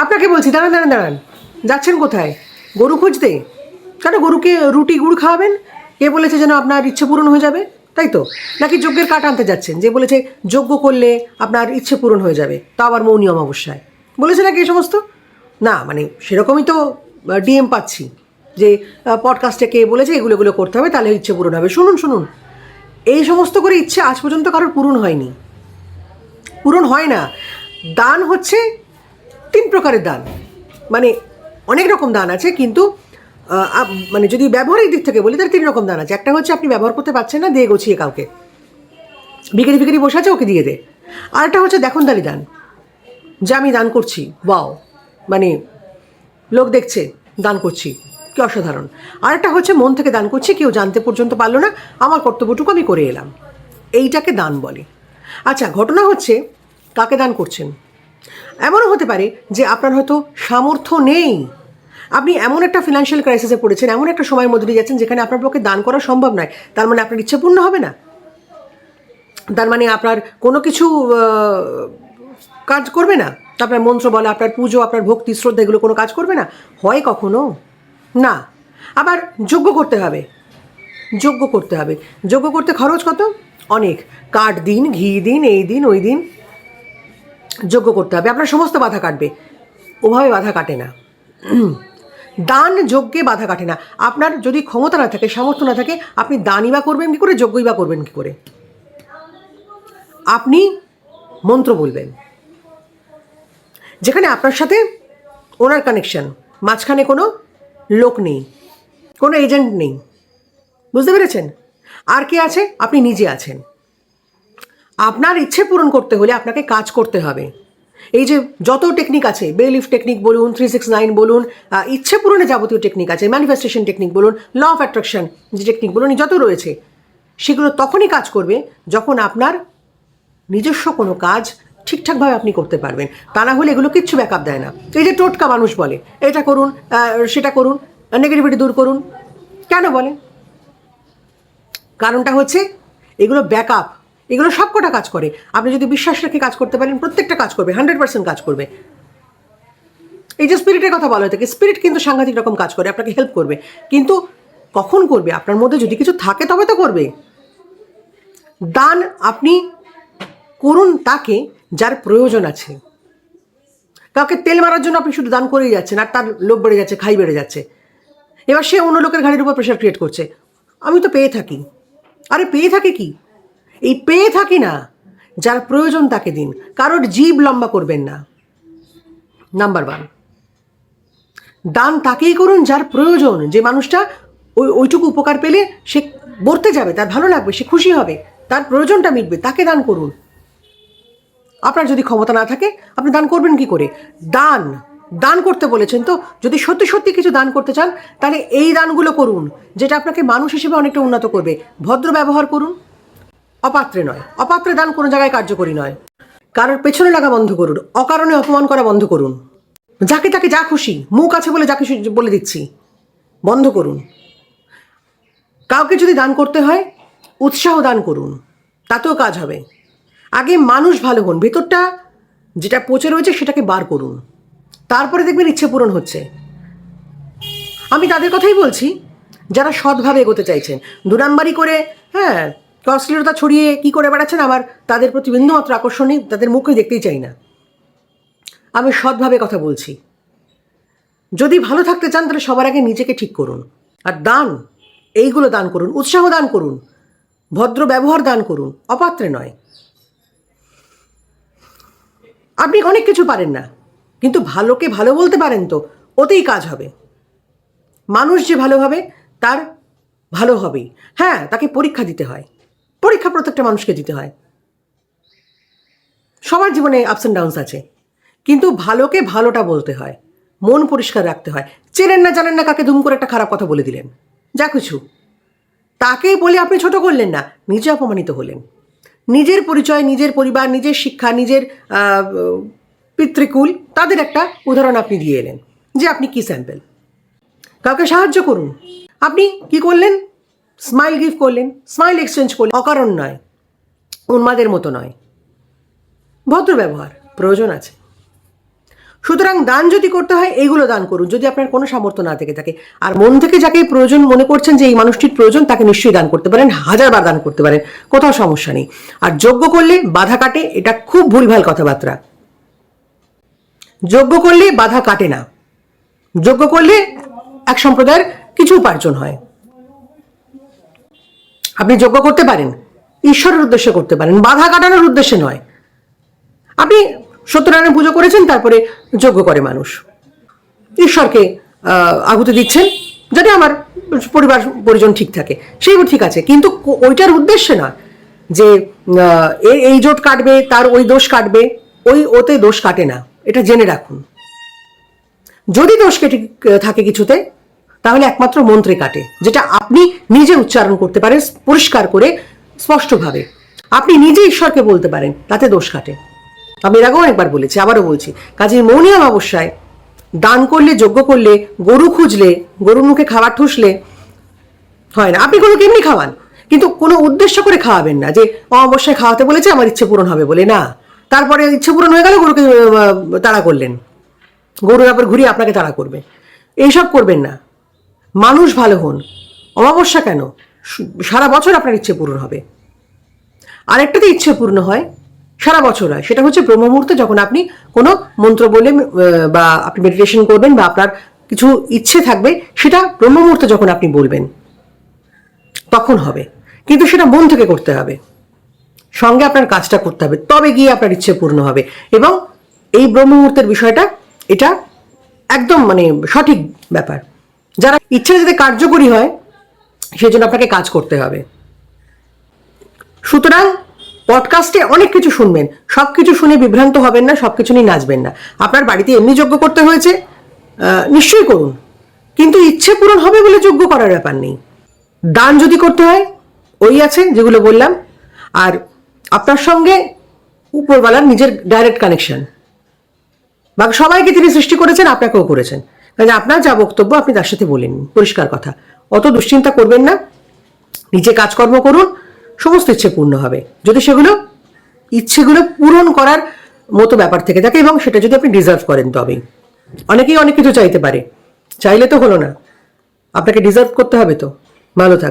আপনাকে বলছি, দাঁড়ান দাঁড়ান দাঁড়ান। যাচ্ছেন কোথায়? গরু খুঁজতে? কেন গরুকে রুটি, গুড় খাওয়াবেন? কে বলেছে যেন আপনার ইচ্ছে পূরণ হয়ে যাবে? তাই তো? নাকি যজ্ঞের কাঠ আনতে যাচ্ছেন? যে বলেছে যজ্ঞ করলে আপনার ইচ্ছে পূরণ হয়ে যাবে। তা আবার মৌনী অমাবস্যায়। বলেছে নাকি এই সমস্ত? না মানে সেরকমই তো ডিএম পাচ্ছি। যে পডকাস্টে কে বলেছে এগুলো এগুলো করতে হবে, তাহলে ইচ্ছে পূরণ হবে। শুনুন শুনুন। এই সমস্ত করে ইচ্ছে আজ পর্যন্ত কারোর পূরণ হয়নি। পূরণ হয় না। দান হচ্ছে তিন প্রকারের দান। মানে অনেক রকম দান আছে, কিন্তু মানে যদি ব্যবহারিক দিক থেকে বলি, তাহলে তিন রকম দান আছে। একটা হচ্ছে আপনি ব্যবহার করতে পারছেন না, দিয়ে গোছিয়ে কাউকে। বিকেরি বিকেরি বসে আছে, ওকে দিয়ে দে। আরেকটা হচ্ছে দেখনদারি দান। যে আমি দান করছি বাও মানে লোক দেখছে, দান করছি, কি অসাধারণ। আরেকটা হচ্ছে মন থেকে দান করছি, কেউ জানতে পর্যন্ত পারল না, আমার কর্তব্যটুকু আমি করে এলাম। এইটাকে দান বলে। আচ্ছা ঘটনা হচ্ছে, কাকে দান করছেন? এমনও হতে পারে যে আপনার হয়তো সামর্থ্য নেই। আপনি এমন একটা ফিনান্সিয়াল ক্রাইসিসে পড়েছেন, এমন একটা সময়ের মধ্যে দিয়ে যাচ্ছেন যেখানে আপনার পক্ষে দান করা সম্ভব নয়। তার মানে আপনার ইচ্ছে পূর্ণ হবে না। তার মানে আপনার কোনো কিছু কাজ করবে না। আপনার মন্ত্র বলে, আপনার পুজো, আপনার ভক্তি, শ্রদ্ধা, এগুলো কোনো কাজ করবে না। হয় কখনো? না। আবার যোগ্য করতে হবে। যোগ্য করতে হবে। যোগ্য করতে খরচ কত? অনেক। কাঠ দিন, ঘি দিন, এই দিন, ওই দিন। যোগ্য করতে হবে। আপনার সমস্ত বাধা কাটবে। ওভাবে বাধা কাটে না। দান যজ্ঞে বাধা কাটে না। আপনার যদি ক্ষমতা না থাকে, সামর্থ্য না থাকে, আপনি দানই বা করবেন কী করে, যজ্ঞই বা করবেন কী করে? আপনি মন্ত্র বলবেন। যেখানে আপনার সাথে ওনার কানেকশন মাঝখানে কোনো লোক নেই, কোনো এজেন্ট নেই। বুঝতে পেরেছেন? আর কে আছে? আপনি নিজে আছেন। আপনার ইচ্ছে পূরণ করতে হলে আপনাকে কাজ করতে হবে। এই যে যত টেকনিক আছে বেলিফ টেকনিক বলুন থ্রি সিক্স নাইন বলুন ইচ্ছে পূরণে যাবতীয় টেকনিক আছে ম্যানিফেস্টেশন টেকনিক বলুন ল অফ অ্যাট্রাকশন যে টেকনিক বলুন যত রয়েছে, সেগুলো তখনই কাজ করবে যখন আপনার নিজস্ব কোনো কাজ ঠিকঠাকভাবে আপনি করতে পারবেন। তা না হলে এগুলো কিচ্ছু ব্যাকআপ দেয় না। এই যে টোটকা মানুষ বলে, এটা করুন সেটা করুন নেগেটিভিটি দূর করুন। কেন বলে? কারণটা হচ্ছে, এগুলো ব্যাকআপ এগুলো সব কটা কাজ করে। আপনি যদি বিশ্বাস রেখে কাজ করতে পারেন, প্রত্যেকটা কাজ করবে, হান্ড্রেড পার্সেন্ট কাজ করবে। এই যে স্পিরিটের কথা বলা হয়ে থাকে, স্পিরিট কিন্তু সাংঘাতিক রকম কাজ করে, আপনাকে হেল্প করবে। কিন্তু কখন করবে? আপনার মধ্যে যদি কিছু থাকে, তবে তো করবে। দান আপনি করুন তাকে যার প্রয়োজন আছে। কাউকে তেল মারার জন্য আপনি শুধু দান করেই যাচ্ছেন, আর তার লোভ বেড়ে যাচ্ছে, খাই বেড়ে যাচ্ছে। এবার সে অন্য লোকের ঘাড়ির উপর প্রেশার ক্রিয়েট করছে। আমি তো পেয়ে থাকি। আরে পেয়ে থাকে কি? এই পেয়ে থাকি না। যার প্রয়োজন তাকে দিন। কারোর জীব লম্বা করবেন না। Number one. দান তাকেই করুন যার প্রয়োজন। যে মানুষটা ওই, ওইটুকু উপকার পেলে সে বলতে যাবে, তার ভালো লাগবে, সে খুশি হবে, তার প্রয়োজনটা মিটবে, তাকে দান করুন। আপনার যদি ক্ষমতা না থাকে, আপনি দান করবেন কি করে? দান। দান করতে বলেছেন তো? যদি সত্যি সত্যি কিছু দান করতে চান, তাহলে এই দানগুলো করুন, যেটা আপনাকে মানুষ হিসেবে অনেকটা উন্নত করবে। ভদ্র ব্যবহার করুন। অপাত্রে নয়। অপাত্রে দান কোনো জায়গায় কার্যকরী নয়। কারোর পেছনে লাগা বন্ধ করুন, অকারণে অপমান করা বন্ধ করুন। যাকে তাকে যা খুশি, মুখ আছে বলে যা খুশি বলে দিচ্ছি, বন্ধ করুন। কাউকে যদি দান করতে হয়, উৎসাহ দান করুন, তাতেও কাজ হবে। আগে মানুষ ভালো হন, ভেতরটা যেটা পচে রয়েছে সেটাকে বার করুন। তারপরে দেখবেন ইচ্ছে পূরণ হচ্ছে। আমি তাদের কথাই বলছি, যারা সৎভাবে এগোতে চাইছেন। দু নাম্বারি করে হ্যাঁ অশ্লীলতা ছড়িয়ে কি করে বেড়াচ্ছেন? আমার তাদের প্রতি বিন্দুমাত্র আকর্ষণ তাদের মুখে দেখতেই চাই না। আমি সৎভাবে কথা বলছি। যদি ভালো থাকতে চান, তাহলে সবার আগে নিজেকে ঠিক করুন। আর দান, এইগুলো দান করুন, উৎসাহ দান করুন, ভদ্র ব্যবহার দান করুন, অপাত্রে নয়। আপনি অনেক কিছু পারেন না, কিন্তু ভালোকে ভালো বলতে পারেন তো, ওতেই কাজ হবে। মানুষ যে ভালোভাবে তার ভালো হবেই। হ্যাঁ তাকে পরীক্ষা দিতে হয়। পরীক্ষা প্রত্যেকটা মানুষকে দিতে হয়। সবার জীবনে আপস অ্যান্ড ডাউনস আছে। কিন্তু ভালোকে ভালোটা বলতে হয়, মন পরিষ্কার রাখতে হয়। চেনেন না, জানেন না কাকে দুম করে একটা খারাপ কথা বলে দিলেন। যা কিছু। তাকেই বলে আপনি ছোট করলেন না, নিজে অপমানিত হলেন। নিজের পরিচয়, নিজের পরিবার, নিজের শিক্ষা, নিজের পিতৃকুল, তাদের একটা উদাহরণ আপনি দিয়ে এলেন। যে আপনি কি স্যাম্পল কাউকে সাহায্য করুন। আপনি কি করলেন? স্মাইল গিফট করলেন স্মাইল এক্সচেঞ্জ করলেন, অকারণ নয়, উন্মাদের মতো নয়। ভদ্র ব্যবহার, প্রয়োজন আছে। সুতরাং দান যদি করতে হয় এইগুলো দান করুন, যদি আপনার কোনো সামর্থ্য না থেকে থাকে। আর মন থেকে যাকে প্রয়োজন মনে করছেন যে এই মানুষটির প্রয়োজন, তাকে নিশ্চয়ই দান করতে পারেন, হাজারবার দান করতে পারেন, কোথাও সমস্যা নেই। আর যোগ্য করলে বাধা কাটে, এটা খুব ভুলভাল কথাবার্তা। যোগ্য করলে বাধা কাটে না। যোগ্য করলে এক সম্প্রদায়ের কিছু উপার্জন হয়। আপনি যোগ্য করতে পারেন ঈশ্বরের উদ্দেশ্যে করতে পারেন বাধা কাটানোর উদ্দেশ্যে নয়। আপনি সত্যনারায়ণ পুজো করেছেন তারপরে যজ্ঞ করে মানুষ। ঈশ্বরকে আহ, আহুতি দিচ্ছেন যাতে আমার পরিবার পরিজন ঠিক থাকে। সেইগুলো ঠিক আছে কিন্তু ওইটার উদ্দেশ্যে না যে এই জোট কাটবে তার ওই দোষ কাটবে ওই ওতে দোষ কাটে না। এটা জেনে রাখুন। যদি দোষ কেটে থাকে কিছুতে তাহলে একমাত্র মন্ত্রে কাটে, যেটা আপনি নিজে উচ্চারণ করতে পারেন, পরিষ্কার করে, স্পষ্টভাবে। আপনি নিজে ঈশ্বরকে বলতে পারেন, তাতে দোষ কাটে। আমি এর আগেও একবার বলেছি, আবারও বলছি, কাজে মৌনী অমাবস্যায় দান করলে, যজ্ঞ করলে, গরু খুঁজলে, গরুর মুখে খাবার ঠুসলে, হয় না। আপনি গরুকে এমনি খাওয়ান, কিন্তু কোনো উদ্দেশ্য করে খাওয়াবেন না, যে অমাবস্যায় খাওয়াতে বলেছে, আমার ইচ্ছে পূরণ হবে বলে, না। তারপরে ইচ্ছে পূরণ হয়ে গেল গরুকে তাড়া করলেন। গরুর আবার ঘুরিয়ে আপনাকে তাড়া করবে। এইসব করবেন না। মানুষ ভালো হন। অমাবস্যা কেন? সারা বছর আপনার ইচ্ছে পূরণ হবে। আরেকটাতে ইচ্ছে পূর্ণ হয়, সারা বছর হয়। সেটা হচ্ছে ব্রহ্ম মুহূর্তে যখন আপনি কোনো মন্ত্র বলে বা আপনি মেডিটেশন করবেন বা আপনার কিছু ইচ্ছে থাকবে, সেটা ব্রহ্ম মুহূর্তে যখন আপনি বলবেন, তখন হবে। কিন্তু সেটা মন থেকে করতে হবে। সঙ্গে আপনার কাজটা করতে হবে। তবে গিয়ে আপনার ইচ্ছে পূর্ণ হবে। এবং এই ব্রহ্ম মুহূর্তের বিষয়টা, এটা একদম মানে সঠিক ব্যাপার। যারা ইচ্ছা যাতে কার্যকরী হয় সেই জন্য আপনাকে কাজ করতে হবে। সুতরাং পডকাস্টে অনেক কিছু শুনবেন সব কিছু শুনে বিভ্রান্ত হবেন না সব কিছু নিয়ে নাচবেন না। আপনার বাড়িতে এমনি যোগ্য করতে হয়েছে নিশ্চয়ই করুন। কিন্তু ইচ্ছে পূরণ হবে বলে যোগ্য করার ব্যাপার নেই। দান যদি করতে হয়, ওই আছে যেগুলো বললাম। আর আপনার সঙ্গে উপরওয়ালার নিজের ডাইরেক্ট কানেকশন বা সবাইকে তিনি সৃষ্টি করেছেন, আপনাকেও করেছেন। কাজে আপনার যা বক্তব্য আপনি তার সাথে বলেন। পরিষ্কার কথা। অত দুশ্চিন্তা করবেন না। নিজে কাজকর্ম করুন। সমস্ত ইচ্ছে পূর্ণ হবে। যদি সেগুলো, ইচ্ছেগুলো পূরণ করার মতো ব্যাপার থেকে থাকে এবং সেটা যদি আপনি ডিজার্ভ করেন তবেই। অনেকেই অনেক কিছু চাইতে পারে। চাইলে তো হলো না। আপনাকে ডিজার্ভ করতে হবে তো। ভালো থাক।